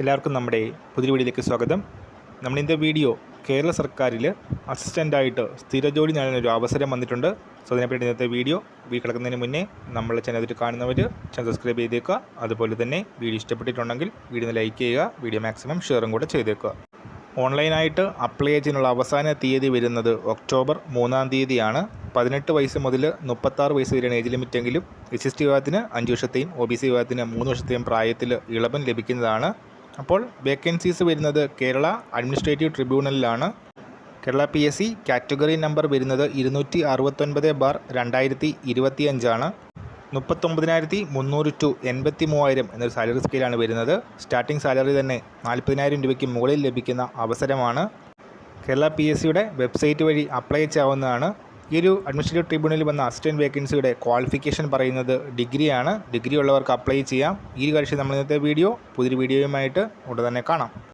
എല്ലാവർക്കും നമ്മുടെ പുതിയ വീഡിയോയിലേക്ക് സ്വാഗതം. ഇന്നത്തെ വീഡിയോ കേരള സർക്കാരിൽ അസിസ്റ്റന്റായിട്ട് സ്ഥിര ജോലി നേടാനൊരു അവസരം വന്നിട്ടുണ്ട്. സോ അതിനെപ്പറ്റി ഇന്നത്തെ വീഡിയോ വീ കിടക്കുന്നതിന് മുന്നേ നമ്മളെ ചാനൽ കാണുന്നവർ ചാനൽ സബ്സ്ക്രൈബ് ചെയ്തേക്കുക. അതുപോലെ തന്നെ വീഡിയോ ഇഷ്ടപ്പെട്ടിട്ടുണ്ടെങ്കിൽ വീഡിയോ ലൈക്ക് ചെയ്യുക വീഡിയോ മാക്സിമം ഷെയറും കൂടെ ചെയ്തേക്കുക. ഓൺലൈനായിട്ട് അപ്ലൈ ചെയ്യാനുള്ള അവസാന തീയതി വരുന്നത് ഒക്ടോബർ മൂന്നാം തീയതിയാണ്. പതിനെട്ട് വയസ്സ് മുതൽ മുപ്പത്താറ് വയസ്സ് വരെയാണ് ഏജ് ലിമിറ്റെങ്കിലും എസ് എസ് ടി വിഭാഗത്തിന് അഞ്ച് വർഷത്തെയും ഒ ബി സി വിഭാഗത്തിന് മൂന്ന് വർഷത്തെയും പ്രായത്തിൽ ഇളവൻ ലഭിക്കുന്നതാണ്. അപ്പോൾ വേക്കൻസീസ് വരുന്നത് Kerala administrative ട്രിബ്യൂണലിലാണ് Kerala P S C category number വരുന്നത് ഇരുന്നൂറ്റി അറുപത്തൊൻപത് ബാർ രണ്ടായിരത്തി ഇരുപത്തി അഞ്ചാണ് മുപ്പത്തൊമ്പതിനായിരത്തി മുന്നൂറ് ടു എൺപത്തി മൂവായിരം എന്നൊരു സാലറി സ്കെയിലാണ് വരുന്നത്. സ്റ്റാർട്ടിംഗ് സാലറി തന്നെ നാൽപ്പതിനായിരം രൂപയ്ക്ക് മുകളിൽ ലഭിക്കുന്ന അവസരമാണ്. കേരള പി എസ് സിയുടെ വെബ്സൈറ്റ് വഴി അപ്ലൈ ചെയ്യാവുന്നതാണ്. ഈ ഒരു അഡ്മിനിസ്ട്രേറ്റീവ് ട്രിബ്യൂണലിൽ വന്ന അസിസ്റ്റന്റ് വേക്കൻസിയുടെ ക്വാളിഫിക്കേഷൻ പറയുന്നത് ഡിഗ്രിയാണ്. ഡിഗ്രി ഉള്ളവർക്ക് അപ്ലൈ ചെയ്യാം. ഈ കാര്യം നമ്മൾ ഇന്നത്തെ വീഡിയോ പുതിയൊരു വീഡിയോയുമായിട്ട് ഉടൻ തന്നെ കാണാം.